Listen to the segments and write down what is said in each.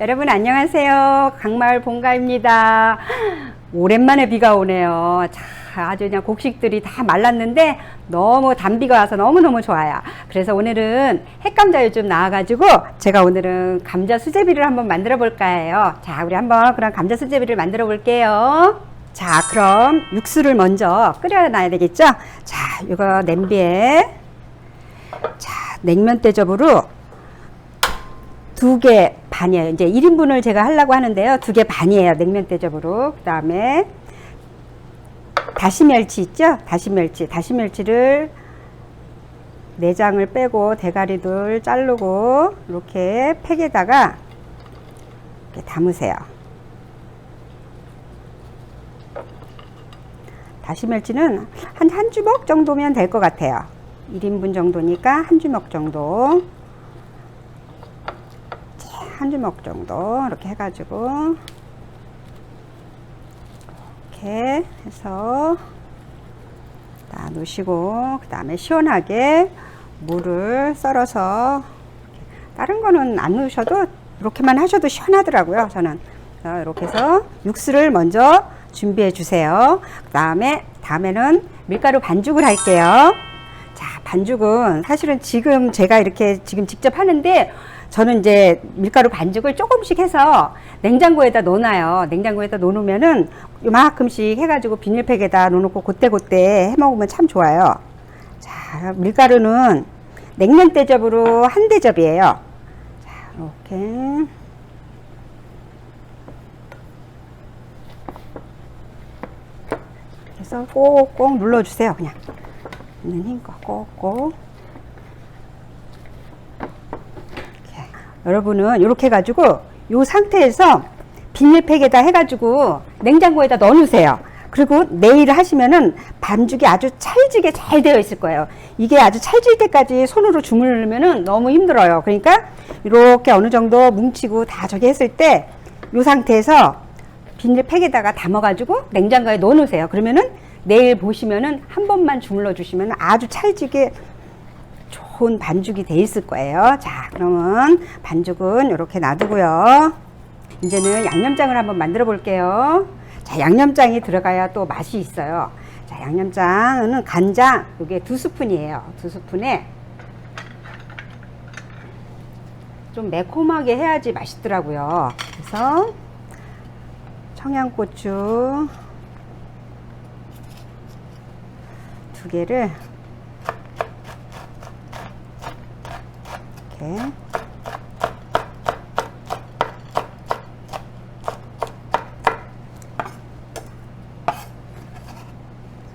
여러분 안녕하세요. 강마을 본가입니다. 오랜만에 비가 오네요. 자, 아주 그냥 곡식들이 다 말랐는데 너무 단비가 와서 너무너무 좋아요. 그래서 오늘은 핵감자유 좀 나와가지고 제가 오늘은 감자 수제비를 한번 만들어 볼까 해요. 자, 우리 한번 그럼 감자 수제비를 만들어 볼게요. 자, 그럼 육수를 먼저 끓여놔야 되겠죠? 자, 이거 냄비에 자, 냉면 대접으로 두 개 반이에요. 이제 1인분을 제가 하려고 하는데요. 두 개 반이에요. 냉면 대접으로. 그 다음에 다시멸치 있죠? 다시멸치. 다시멸치를 내장을 빼고 대가리들 자르고 이렇게 팩에다가 이렇게 담으세요. 다시멸치는 한 한 주먹 정도면 될 것 같아요. 1인분 정도니까 한 주먹 정도. 한 주먹 정도 이렇게 해가지고 이렇게 해서 다 놓으시고 그 다음에 시원하게 물을 썰어서 다른 거는 안 넣으셔도 이렇게만 하셔도 시원하더라고요 저는. 이렇게 해서 육수를 먼저 준비해 주세요. 그 다음에 다음에는 밀가루 반죽을 할게요. 자 반죽은 사실은 지금 제가 이렇게 지금 직접 하는데 저는 이제 밀가루 반죽을 조금씩 해서 냉장고에다 넣어놔요. 냉장고에다 넣어놓으면은 요만큼씩 해가지고 비닐팩에다 넣어놓고 그때그때 해 먹으면 참 좋아요. 자, 밀가루는 냉면 대접으로 한 대접이에요. 자, 이렇게. 그래서 꼭꼭 눌러주세요. 그냥. 있는 힘껏 꼭꼭. 여러분은 이렇게 해가지고 이 상태에서 비닐팩에다 해가지고 냉장고에다 넣어놓으세요. 그리고 내일 하시면은 반죽이 아주 찰지게 잘 되어 있을 거예요. 이게 아주 찰질 때까지 손으로 주물르면은 너무 힘들어요. 그러니까 이렇게 어느 정도 뭉치고 다 저기 했을 때 이 상태에서 비닐팩에다가 담아가지고 냉장고에 넣어놓으세요. 그러면은 내일 보시면은 한 번만 주물러 주시면 아주 찰지게 좋은 반죽이 돼 있을 거예요. 자, 그러면 반죽은 이렇게 놔두고요. 이제는 양념장을 한번 만들어 볼게요. 자, 양념장이 들어가야 또 맛이 있어요. 자, 양념장은 간장, 이게 두 스푼이에요. 두 스푼에 좀 매콤하게 해야지 맛있더라고요. 그래서 청양고추 두 개를 이렇게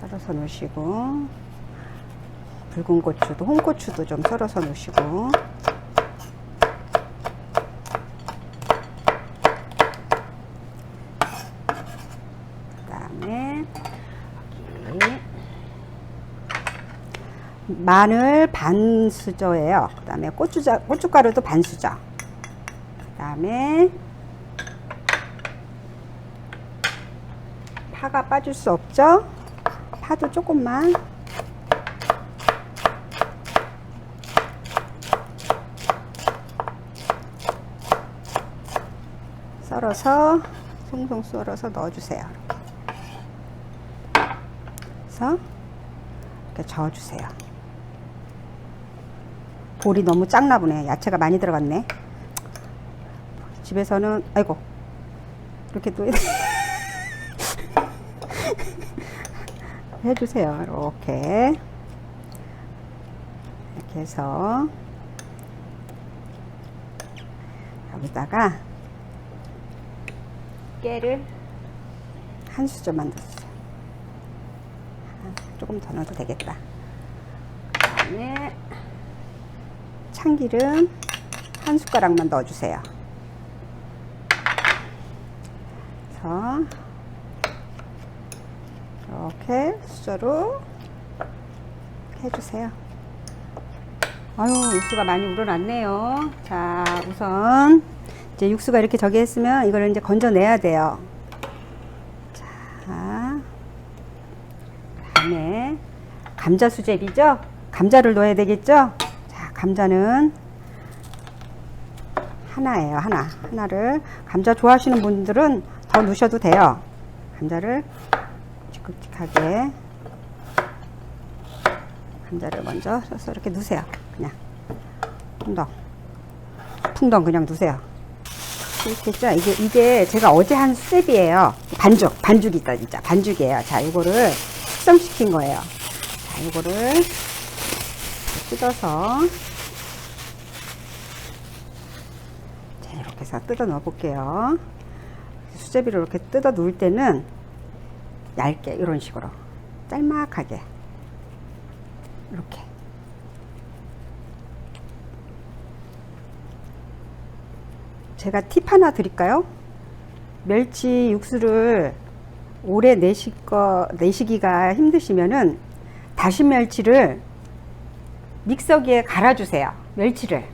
썰어서 넣으시고 붉은 고추도 홍고추도 좀 썰어서 넣으시고 그다음에 여기 마늘 반 수저예요. 그 다음에 고추자 고춧가루도 반 수저. 그 다음에 파가 빠질 수 없죠. 파도 조금만. 썰어서 송송 썰어서 넣어주세요. 그래서 이렇게 저어주세요. 볼이 너무 작나 보네. 야채가 많이 들어갔네. 집에서는 아이고 이렇게 또 해주세요. 이렇게 이렇게 해서 여기다가 깨를 한 수저만 넣었어요. 조금 더 넣어도 되겠다. 그다음에 참기름 한 숟가락만 넣어주세요. 그래서 이렇게 수저로 해주세요. 아유 육수가 많이 우러났네요. 자 우선 이제 육수가 이렇게 저기 했으면 이거를 이제 건져내야 돼요. 자 다음에 감자 수제비죠. 감자를 넣어야 되겠죠. 자 감자는 하나예요, 하나. 하나를 감자 좋아하시는 분들은 더 넣으셔도 돼요. 감자를 지긋지긋하게 감자를 먼저 써서 이렇게 넣으세요. 그냥 풍덩, 풍덩 그냥 넣으세요. 이렇게죠? 이게 이게 제가 어제 한 수제비예요. 반죽, 반죽이다 진짜 반죽이에요. 자, 이거를 숙성시킨 거예요. 자, 이거를 뜯어서 자, 뜯어 넣어 볼게요. 수제비를 이렇게 뜯어 놓을 때는 얇게 이런 식으로 짤막하게 이렇게 제가 팁 하나 드릴까요? 멸치 육수를 오래 내시 거, 내시기가 힘드시면은 다신 멸치를 믹서기에 갈아주세요. 멸치를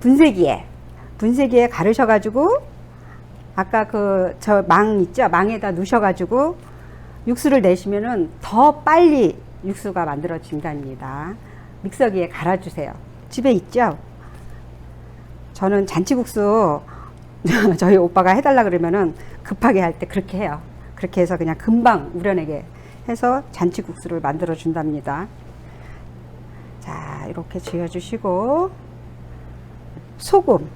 분쇄기에 분쇄기에 갈으셔가지고 아까 그 저 망 있죠? 망에다 넣으셔가지고 육수를 내시면은 더 빨리 육수가 만들어진답니다. 믹서기에 갈아주세요. 집에 있죠? 저는 잔치국수 저희 오빠가 해달라 그러면은 급하게 할 때 그렇게 해요. 그렇게 해서 그냥 금방 우려내게 해서 잔치국수를 만들어 준답니다. 자, 이렇게 지어주시고 소금.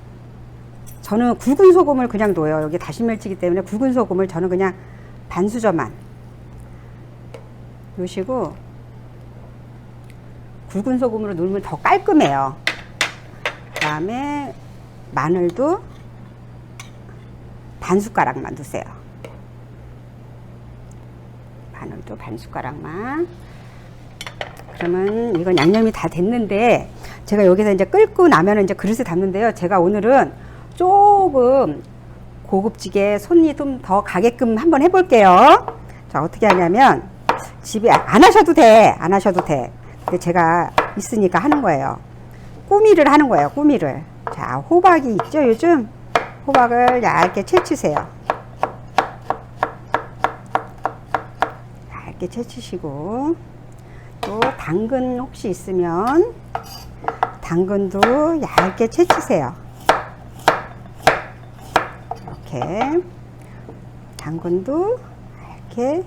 저는 굵은 소금을 그냥 넣어요. 여기 다시멜치기 때문에 굵은 소금을 저는 그냥 반 수저만 넣으시고 굵은 소금으로 넣으면 더 깔끔해요. 그 다음에 마늘도 반 숟가락만 넣으세요. 마늘도 반 숟가락만. 그러면 이건 양념이 다 됐는데 제가 여기서 이제 끓고 나면 이제 그릇에 담는데요. 제가 오늘은 조금 고급지게 손이 좀 더 가게끔 한번 해볼게요. 자 어떻게 하냐면 집에 안 하셔도 돼. 안 하셔도 돼. 근데 제가 있으니까 하는 거예요. 꾸미를 하는 거예요. 꾸미를. 자, 호박이 있죠, 요즘? 호박을 얇게 채치세요. 얇게 채치시고, 또 당근 혹시 있으면, 당근도 얇게 채치세요. 이렇게. 당근도 얇게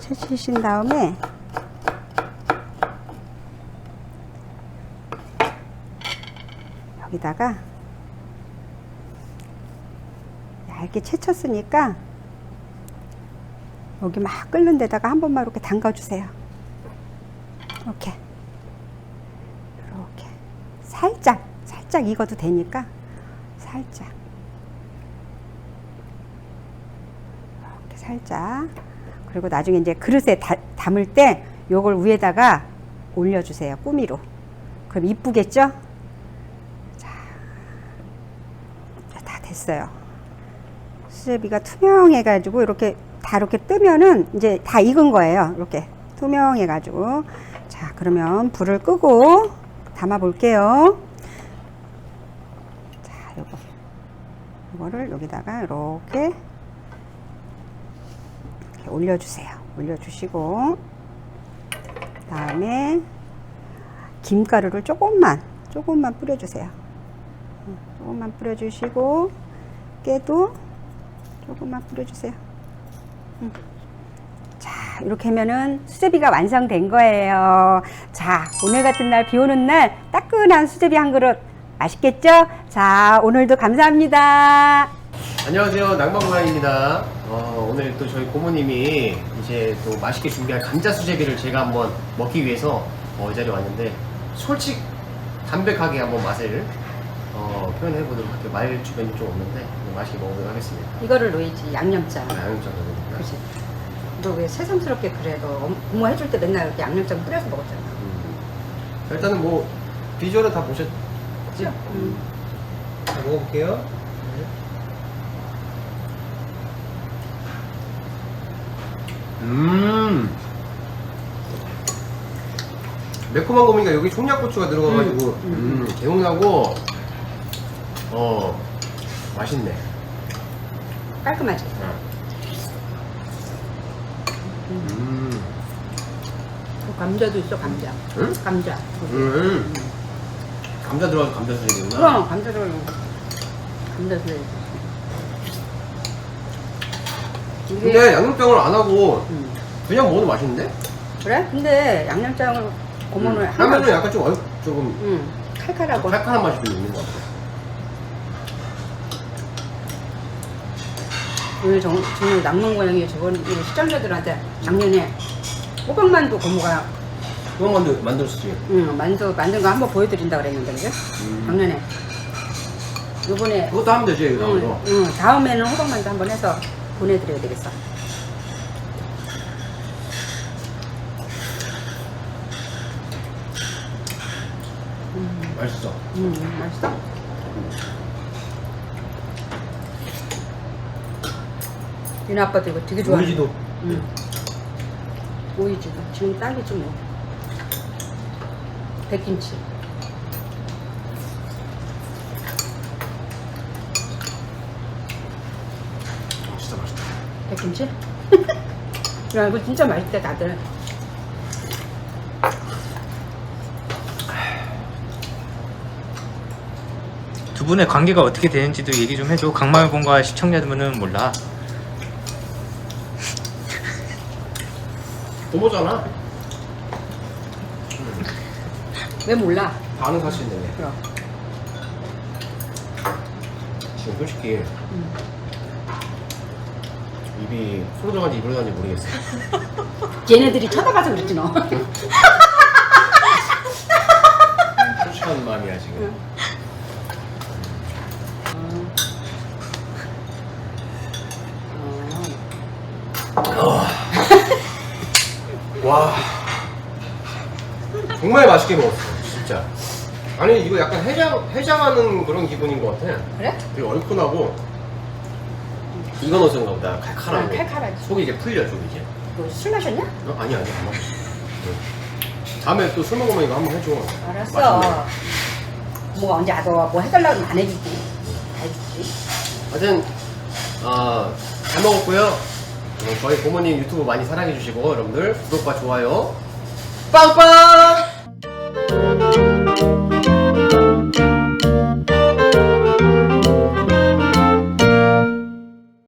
채치신 다음에, 여기다가 얇게 채쳤으니까 여기 막 끓는 데다가 한 번만 이렇게 담가 주세요. 이렇게 이렇게 살짝 살짝 익어도 되니까 살짝 이렇게 살짝 그리고 나중에 이제 그릇에 다- 담을 때 요걸 위에다가 올려주세요. 꾸미로 그럼 이쁘겠죠? 다 됐어요. 수제비가 투명해가지고 이렇게 다 이렇게 뜨면은 이제 다 익은 거예요. 이렇게 투명해가지고 자 그러면 불을 끄고 담아 볼게요. 자 요거 요거를 여기다가 이렇게 올려주세요. 올려주시고 다음에 김가루를 조금만 조금만 뿌려주세요. 조금만 뿌려주시고 깨도 조금만 뿌려주세요. 음. 자 이렇게 하면은 수제비가 완성된 거예요. 자 오늘 같은 날 비 오는 날 따끈한 수제비 한 그릇 맛있겠죠? 자 오늘도 감사합니다. 안녕하세요 낭만구간입니다 어, 오늘 또 저희 고모님이 이제 또 맛있게 준비한 감자 수제비를 제가 한번 먹기 위해서 어, 이 자리에 왔는데 솔직 담백하게 한번 맛을 어, 표현해 보도록 할게요 말 주변이 좀 없는데 맛있게 먹어보도록 하겠습니다 이거를 넣어야지 양념장. 양념장 넣으니까 그렇지. 너왜 새삼스럽게 그래? 너 엄- 부모 해줄 때 맨날 이렇게 양념장 뿌려서 먹었잖아. 음. 일단은 뭐 비주얼은 다 보셨죠? 음. 자, 먹어볼게요 음 매콤한 거니까 여기 청양고추가 들어가가지고 음, 음, 개운하고 어 맛있네 깔끔하지? 음, 그 감자도 있어 감자. 응? 감자. 음. 감자 들어가서 감자 수제비구나. 그럼 감자를 감자 수제. 이게 근데 양념장을 안 하고 음. 그냥 먹어도 맛있는데? 그래? 근데 양념장을 고모는 음. 하면은 약간 좀 얼, 조금 음, 칼칼하고 칼칼한 맛이 좀 있는 것 같아. 오늘 정, 정말 낭만 고양이 저번 이 시청자들한테 작년에 호박만두 고모가 그거 만들 만들었지. 응, 만두 만든 거 한번 보여드린다 그랬는데 그죠? 음. 작년에 요번에 그것도 하면 되지 여기 응, 나와서. 응, 다음에는 호박만두 한번 해서 보내드려야 되겠어. 맛있어. 음, 맛있어? 니네 아빠도 이거 되게 좋아해. 오이지도 응. 오이지도 지금 딱이지 뭐. 백김치. 어, 진짜 맛있다. 백김치? 야 이거 진짜 맛있다 다들. 두 분의 관계가 어떻게 되는지도 얘기 좀 해줘. 강마을본과 시청자들은 몰라. 고모잖아. 왜 몰라? 다 아는 사실인데. 그럼. 지금 솔직히 음. 입이 소로 들어간지 입으로 들어간지 모르겠어. 얘네들이 쳐다봐서 그렇지 너. 솔직한 마음이야 지금. 어. 와 정말 맛있게 먹었어 진짜. 아니 이거 약간 해장 해장하는 그런 기분인 것 같아. 그래? 되게 얼큰하고 이건 어쩐가 보다 칼칼하고 응, 칼칼하지. 속이 이제 풀려 좀 이제. 너술 마셨냐? 어? 아니 아니 안 마셨어. 응. 다음에 또 술 먹으면 이거 한번 해줘. 알았어. 맛있네. 뭐 언제 아도 뭐 해달라고 하면 안 해주지. 해주지. 하여튼 어, 잘 먹었고요. 어, 저희 부모님 유튜브 많이 사랑해 주시고 여러분들 구독과 좋아요 빵빵